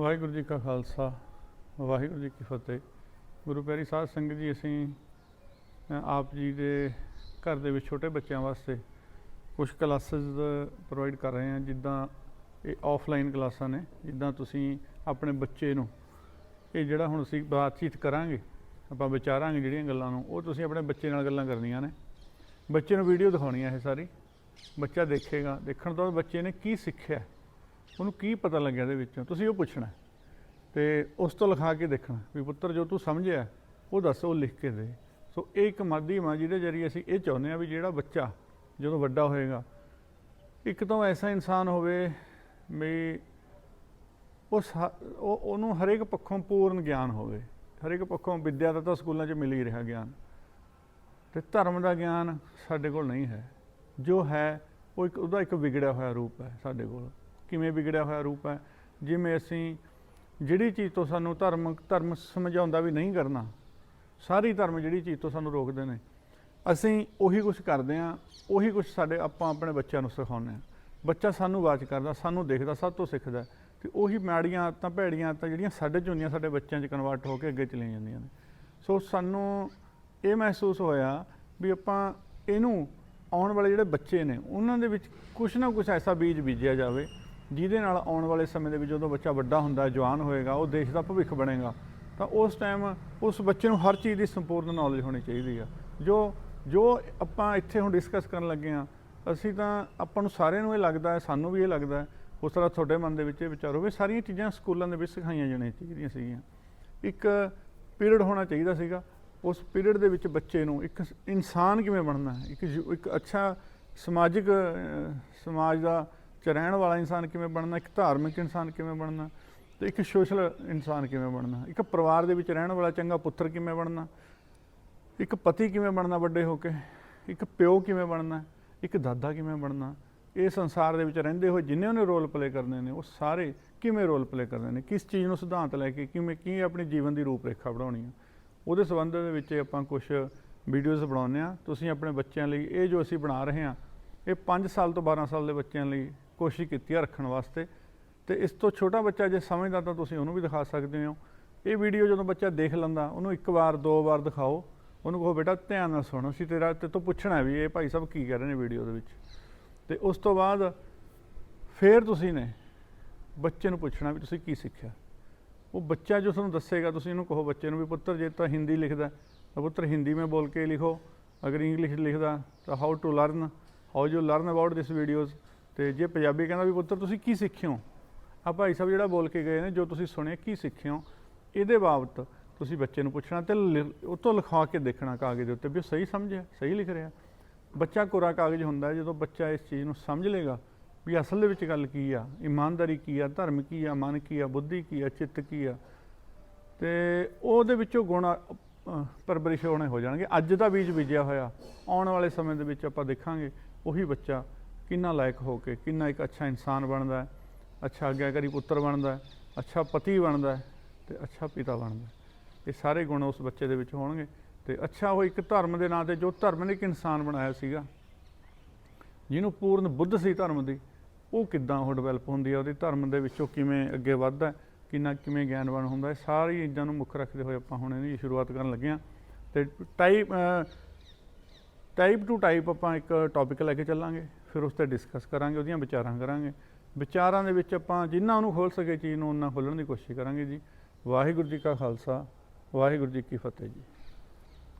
ਵਾਹਿਗੁਰੂ ਜੀ ਕਾ ਖਾਲਸਾ, ਵਾਹਿਗੁਰੂ ਜੀ ਕੀ ਫਤਿਹ। ਗੁਰੂ ਪਿਆਰੀ ਸਾਧ ਸੰਗਤ ਜੀ, ਅਸੀਂ ਆਪ ਜੀ ਦੇ ਘਰ ਦੇ ਵਿੱਚ ਛੋਟੇ ਬੱਚਿਆਂ ਵਾਸਤੇ ਕੁਝ ਕਲਾਸਿਸ ਪ੍ਰੋਵਾਈਡ ਕਰ ਰਹੇ ਹਾਂ, ਜਿੱਦਾਂ ਇਹ ਆਫਲਾਈਨ ਕਲਾਸਾਂ ਨੇ, ਜਿੱਦਾਂ ਤੁਸੀਂ ਆਪਣੇ ਬੱਚੇ ਨੂੰ ਇਹ ਜਿਹੜਾ ਹੁਣ ਅਸੀਂ ਬਾਤਚੀਤ ਕਰਾਂਗੇ, ਆਪਾਂ ਵਿਚਾਰਾਂਗੇ ਜਿਹੜੀਆਂ ਗੱਲਾਂ ਨੂੰ, ਉਹ ਤੁਸੀਂ ਆਪਣੇ ਬੱਚੇ ਨਾਲ ਗੱਲਾਂ ਕਰਨੀਆਂ ਨੇ। ਬੱਚੇ ਨੂੰ ਵੀਡੀਓ ਦਿਖਾਉਣੀ ਹੈ ਇਹ ਸਾਰੀ। ਬੱਚਾ ਦੇਖੇਗਾ, ਦੇਖਣ ਤੋਂ ਬਾਅਦ ਬੱਚੇ ਨੇ ਕੀ ਸਿੱਖਿਆ। ਉਹਨੂੰ ਕੀ ਪਤਾ ਲੱਗਿਆ ਇਹਦੇ ਵਿੱਚੋਂ? ਤੁਸੀਂ ਉਹ ਪੁੱਛਣਾ ਹੈ। ਤੇ ਉਸ ਤੋਂ ਲਿਖਾ ਕੇ ਦੇਖਣਾ ਵੀ ਪੁੱਤਰ, ਜੋ ਤੂੰ ਸਮਝਿਆ ਉਹ ਦੱਸ, ਉਹ ਲਿਖ ਕੇ ਦੇ। ਸੋ ਇਹ ਇੱਕ ਮਾਧਿਅਮ ਆ ਜਿਹਦੇ ਜਰੀਏ ਅਸੀਂ ਇਹ ਚਾਹੁੰਦੇ ਆ ਵੀ ਜਿਹੜਾ ਬੱਚਾ ਜਦੋਂ ਵੱਡਾ ਹੋਏਗਾ, ਇੱਕ ਤਾਂ ਐਸਾ ਇਨਸਾਨ ਹੋਵੇ ਵੀ ਉਸ ਉਹ, ਉਹਨੂੰ ਹਰੇਕ ਪੱਖੋਂ ਪੂਰਨ ਗਿਆਨ ਹੋਵੇ। ਹਰੇਕ ਪੱਖੋਂ ਵਿਦਿਆ ਦਾ ਤਾਂ ਸਕੂਲਾਂ 'ਚ ਮਿਲ ਹੀ ਰਿਹਾ ਗਿਆਨ। ਤੇ ਧਰਮ ਦਾ ਗਿਆਨ ਸਾਡੇ ਕੋਲ ਨਹੀਂ ਹੈ। ਜੋ ਹੈ, ਉਹ ਇੱਕ, ਉਹਦਾ ਇੱਕ ਵਿਗੜਿਆ ਹੋਇਆ ਰੂਪ ਹੈ ਸਾਡੇ ਕੋਲ। ਕਿਵੇਂ ਵਿਗੜਿਆ ਹੋਇਆ ਰੂਪ ਹੈ, ਜਿਵੇਂ ਅਸੀਂ ਜਿਹੜੀ ਚੀਜ਼ ਤੋਂ ਸਾਨੂੰ ਧਰਮ ਧਰਮ ਸਮਝਾਉਂਦਾ ਵੀ ਨਹੀਂ ਕਰਨਾ, ਸਾਰੀ ਧਰਮ ਜਿਹੜੀ ਚੀਜ਼ ਤੋਂ ਸਾਨੂੰ ਰੋਕਦੇ ਨੇ, ਅਸੀਂ ਉਹੀ ਕੁਝ ਕਰਦੇ ਆ ਉਹੀ ਕੁਝ ਸਾਡੇ ਆਪਾਂ ਆਪਣੇ ਬੱਚਿਆਂ ਨੂੰ ਸਿਖਾਉਂਦੇ ਆ ਬੱਚਾ ਸਾਨੂੰ ਵਾਚ ਕਰਦਾ, ਸਾਨੂੰ ਦੇਖਦਾ, ਸਭ ਤੋਂ ਸਿੱਖਦਾ, ਤੇ ਉਹੀ ਮਾੜੀਆਂ ਆਦਤਾਂ, ਭੈੜੀਆਂ ਆਦਤਾਂ ਜਿਹੜੀਆਂ ਸਾਡੇ 'ਚ ਹੁੰਦੀਆਂ, ਸਾਡੇ ਬੱਚਿਆਂ 'ਚ ਕਨਵਰਟ ਹੋ ਕੇ ਅੱਗੇ ਚਲੀਆਂ ਜਾਂਦੀਆਂ ਨੇ। ਸੋ ਸਾਨੂੰ ਇਹ ਮਹਿਸੂਸ ਹੋਇਆ ਵੀ ਆਪਾਂ ਇਹਨੂੰ ਆਉਣ ਵਾਲੇ ਜਿਹੜੇ ਬੱਚੇ ਨੇ, ਉਹਨਾਂ ਦੇ ਵਿੱਚ ਕੁਝ ਨਾ ਕੁਝ ਐਸਾ ਬੀਜ ਬੀਜਿਆ ਜਾਵੇ ਜਿਹਦੇ ਨਾਲ ਆਉਣ ਵਾਲੇ ਸਮੇਂ ਦੇ ਵਿੱਚ ਜਦੋਂ ਬੱਚਾ ਵੱਡਾ ਹੁੰਦਾ, ਜਵਾਨ ਹੋਏਗਾ, ਉਹ ਦੇਸ਼ ਦਾ ਭਵਿੱਖ ਬਣੇਗਾ, ਤਾਂ ਉਸ ਟਾਈਮ ਉਸ ਬੱਚੇ ਨੂੰ ਹਰ ਚੀਜ਼ ਦੀ ਸੰਪੂਰਨ ਨੌਲੇਜ ਹੋਣੀ ਚਾਹੀਦੀ ਆ। ਜੋ ਜੋ ਆਪਾਂ ਇੱਥੇ ਹੁਣ ਡਿਸਕਸ ਕਰਨ ਲੱਗੇ ਆ, ਅਸੀਂ ਤਾਂ ਆਪਾਂ ਨੂੰ ਸਾਰਿਆਂ ਨੂੰ ਇਹ ਲੱਗਦਾ ਹੈ ਸਾਨੂੰ ਵੀ ਇਹ ਲੱਗਦਾ ਹੈ ਉਸ ਤਰ੍ਹਾਂ ਤੁਹਾਡੇ ਮਨ ਦੇ ਵਿੱਚ ਇਹ ਵਿਚਾਰ ਹੋਵੇ, ਸਾਰੀਆਂ ਚੀਜ਼ਾਂ ਸਕੂਲਾਂ ਦੇ ਵਿੱਚ ਸਿਖਾਈਆਂ ਜਾਣੀਆਂ ਚਾਹੀਦੀਆਂ ਸੀਗੀਆਂ। ਇੱਕ ਪੀਰੀਅਡ ਹੋਣਾ ਚਾਹੀਦਾ ਸੀਗਾ, ਉਸ ਪੀਰੀਅਡ ਦੇ ਵਿੱਚ ਬੱਚੇ ਨੂੰ ਇੱਕ ਇਨਸਾਨ ਕਿਵੇਂ ਬਣਨਾ ਹੈ? ਇੱਕ ਯੂ- ਇੱਕ ਅੱਛਾ ਸਮਾਜਿਕ ਸਮਾਜ ਦਾ ਚ ਰਹਿਣ ਵਾਲਾ ਇਨਸਾਨ ਕਿਵੇਂ ਬਣਨਾ, ਇੱਕ ਧਾਰਮਿਕ ਇਨਸਾਨ ਕਿਵੇਂ ਬਣਨਾ, ਤੇ ਇੱਕ ਸੋਸ਼ਲ ਇਨਸਾਨ ਕਿਵੇਂ ਬਣਨਾ, ਇੱਕ ਪਰਿਵਾਰ ਦੇ ਵਿੱਚ ਰਹਿਣ ਵਾਲਾ ਚੰਗਾ ਪੁੱਤਰ ਕਿਵੇਂ ਬਣਨਾ, ਇੱਕ ਪਤੀ ਕਿਵੇਂ ਬਣਨਾ ਵੱਡੇ ਹੋ ਕੇ, ਇੱਕ ਪਿਓ ਕਿਵੇਂ ਬਣਨਾ, ਇੱਕ ਦਾਦਾ ਕਿਵੇਂ ਬਣਨਾ, ਇਹ ਸੰਸਾਰ ਦੇ ਵਿੱਚ ਰਹਿੰਦੇ ਹੋਏ ਜਿੰਨੇ ਉਹਨੇ ਰੋਲ ਪਲੇ ਕਰਨੇ ਨੇ, ਉਹ ਸਾਰੇ ਕਿਵੇਂ ਰੋਲ ਪਲੇ ਕਰਨੇ ਨੇ, ਕਿਸ ਚੀਜ਼ ਨੂੰ ਸਿਧਾਂਤ ਲੈ ਕੇ ਕਿਵੇਂ, ਕੀ ਆਪਣੀ ਜੀਵਨ ਦੀ ਰੂਪਰੇਖਾ ਬਣਾਉਣੀ ਆ। ਉਹਦੇ ਸੰਬੰਧ ਦੇ ਵਿੱਚ ਆਪਾਂ ਕੁਝ ਵੀਡੀਓਜ਼ ਬਣਾਉਂਦੇ ਆ ਤੁਸੀਂ ਆਪਣੇ ਬੱਚਿਆਂ ਲਈ ਇਹ ਜੋ ਅਸੀਂ ਬਣਾ ਰਹੇ ਹਾਂ, ਇਹ 5 ਸਾਲ ਤੋਂ 12 ਸਾਲ ਦੇ ਬੱਚਿਆਂ ਲਈ ਕੋਸ਼ਿਸ਼ ਕੀਤੀ ਆ ਰੱਖਣ ਵਾਸਤੇ। ਤੇ ਇਸ ਤੋਂ ਛੋਟਾ ਬੱਚਾ ਜੇ ਸਮਝਦਾ ਤਾਂ ਤੁਸੀਂ ਉਹਨੂੰ ਵੀ ਦਿਖਾ ਸਕਦੇ ਹੋ। ਇਹ ਵੀਡੀਓ ਜਦੋਂ ਬੱਚਾ ਦੇਖ ਲੈਂਦਾ, ਉਹਨੂੰ ਇੱਕ ਵਾਰ, ਦੋ ਵਾਰ ਦਿਖਾਓ। ਉਹਨੂੰ ਕਹੋ, ਬੇਟਾ, ਧਿਆਨ ਨਾਲ ਸੁਣੋ। ਸੀ ਤੇਰਾ ਤੇ ਤੋਂ ਪੁੱਛਣਾ ਵੀ, ਇਹ ਭਾਈ ਸਾਹਿਬ ਕੀ ਕਹਿ ਰਹੇ ਨੇ ਵੀਡੀਓ ਦੇ ਵਿੱਚ? ਤੇ ਉਸ ਤੋਂ ਬਾਅਦ ਫੇਰ ਤੁਸੀਂ ਨੇ ਬੱਚੇ ਨੂੰ ਪੁੱਛਣਾ ਵੀ ਤੁਸੀਂ ਕੀ ਸਿੱਖਿਆ? ਉਹ ਬੱਚਾ ਜੋ ਤੁਹਾਨੂੰ ਦੱਸੇਗਾ, ਤੁਸੀਂ ਉਹਨੂੰ ਕਹੋ ਬੱਚੇ ਨੂੰ ਵੀ, ਪੁੱਤਰ, ਜੇ ਤਾਂ ਹਿੰਦੀ ਲਿਖਦਾ ਤਾਂ ਪੁੱਤਰ, ਹਿੰਦੀ ਮੈਂ ਬੋਲ ਕੇ ਲਿਖੋ। ਅਗਰ ਇੰਗਲਿਸ਼ ਲਿਖਦਾ, ਤਾਂ how to learn how you learn about this videos ਤੇ ਜੇ ਪੰਜਾਬੀ ਕਹਿੰਦਾ ਵੀ ਪੁੱਤਰ ਤੁਸੀਂ ਕੀ ਸਿੱਖਿਓ? ਹੋ ਆ ਭਾਈ ਸਾਹਿਬ ਜਿਹੜਾ ਬੋਲ ਕੇ ਗਏ ਨੇ, ਜੋ ਤੁਸੀਂ ਸੁਣਿਆ, ਕੀ ਸਿੱਖਿਓ? ਇਹਦੇ ਬਾਬਤ ਤੁਸੀਂ ਬੱਚੇ ਨੂੰ ਪੁੱਛਣਾ ਤੇ ਲਿ- ਉਹ ਤੋਂ ਲਿਖਾ ਕੇ ਦੇਖਣਾ ਕਾਗਜ਼ ਦੇ ਉੱਤੇ ਵੀ ਉਹ ਸਹੀ ਸਮਝਿਆ, ਸਹੀ ਲਿਖ ਰਿਹਾ। ਬੱਚਾ ਕੋਰਾ ਕਾਗਜ਼ ਹੁੰਦਾ ਜਦੋਂ ਬੱਚਾ ਇਸ ਚੀਜ਼ ਨੂੰ ਸਮਝ ਲੇਗਾ ਵੀ ਅਸਲ ਦੇ ਵਿੱਚ ਗੱਲ ਕੀ ਆ? ਇਮਾਨਦਾਰੀ ਕੀ ਆ? ਧਰਮ ਕੀ ਆ? ਮਨ ਕੀ ਆ? ਬੁੱਧੀ ਕੀ ਆ? ਚਿੱਤ ਕੀ ਆ? ਤੇ ਉਹਦੇ ਵਿੱਚੋਂ ਗੁਣ ਪਰਵਰਿਸ਼ ਹੋਣੇ ਹੋ ਜਾਣਗੇ। ਅੱਜ ਦਾ ਬੀਜ ਬੀਜਿਆ ਹੋਇਆ, ਆਉਣ ਵਾਲੇ ਸਮੇਂ ਦੇ ਵਿੱਚ ਆਪਾਂ ਦੇਖਾਂਗੇ, ਉਹੀ ਬੱਚਾ ਕਿੰਨਾ ਲਾਇਕ ਹੋ ਕੇ, ਕਿੰਨਾ ਇੱਕ ਅੱਛਾ ਇਨਸਾਨ ਬਣਦਾ ਹੈ, ਅੱਛਾ ਆਗਿਆਕਾਰੀ ਪੁੱਤਰ ਬਣਦਾ ਹੈ, ਅੱਛਾ ਪਤੀ ਬਣਦਾ ਹੈ ਤੇ ਅੱਛਾ ਪਿਤਾ ਬਣਦਾ ਹੈ। ਇਹ ਸਾਰੇ ਗੁਣ ਉਸ ਬੱਚੇ ਦੇ ਵਿੱਚ ਹੋਣਗੇ ਤੇ ਅੱਛਾ ਉਹ ਇੱਕ ਧਰਮ ਦੇ ਨਾਂ ਤੇ ਜੋ ਧਰਮ ਨੇ ਇੱਕ ਇਨਸਾਨ ਬਣਾਇਆ ਸੀਗਾ, ਜਿਹਨੂੰ ਪੂਰਨ ਬੁੱਧ ਸੀ ਧਰਮ ਦੀ, ਉਹ ਕਿੱਦਾਂ ਉਹ ਡਿਵੈਲਪ ਹੁੰਦੀ ਹੈ, ਉਹਦੇ ਧਰਮ ਦੇ ਵਿੱਚੋਂ ਕਿਵੇਂ ਅੱਗੇ ਵੱਧਦਾ ਕਿੰਨਾ ਕਿਵੇਂ ਗਿਆਨਵਾਨ ਹੁੰਦਾ ਹੈ, ਸਾਰੀ ਚੀਜ਼ਾਂ ਨੂੰ ਮੁੱਖ ਰੱਖਦੇ ਹੋਏ ਆਪਾਂ ਹੁਣ ਇਹਦੀ ਸ਼ੁਰੂਆਤ ਕਰਨ ਲੱਗੇ ਹਾਂ। ਤੇ ਟਾਈਪ ਟਾਈਪ ਟੂ ਟਾਈਪ ਆਪਾਂ ਇੱਕ ਟੌਪਿਕ ਲੈ ਕੇ ਚੱਲਾਂਗੇ। ਫਿਰ ਉਸ ਤੇ ਡਿਸਕਸ ਕਰਾਂਗੇ, ਉਹਦੀਆਂ ਵਿਚਾਰਾਂ ਕਰਾਂਗੇ। ਵਿਚਾਰਾਂ ਦੇ ਵਿੱਚ ਆਪਾਂ ਜਿੰਨਾ ਉਹਨੂੰ ਖੋਲ ਸਕੇ ਚੀਜ਼ ਨੂੰ ਉਹਨਾਂ ਖੋਲਣ ਦੀ ਕੋਸ਼ਿਸ਼ ਕਰਾਂਗੇ ਜੀ। ਵਾਹਿਗੁਰੂ ਜੀ ਕਾ ਖਾਲਸਾ, ਵਾਹਿਗੁਰੂ ਜੀ ਕੀ ਫਤਿਹ ਜੀ।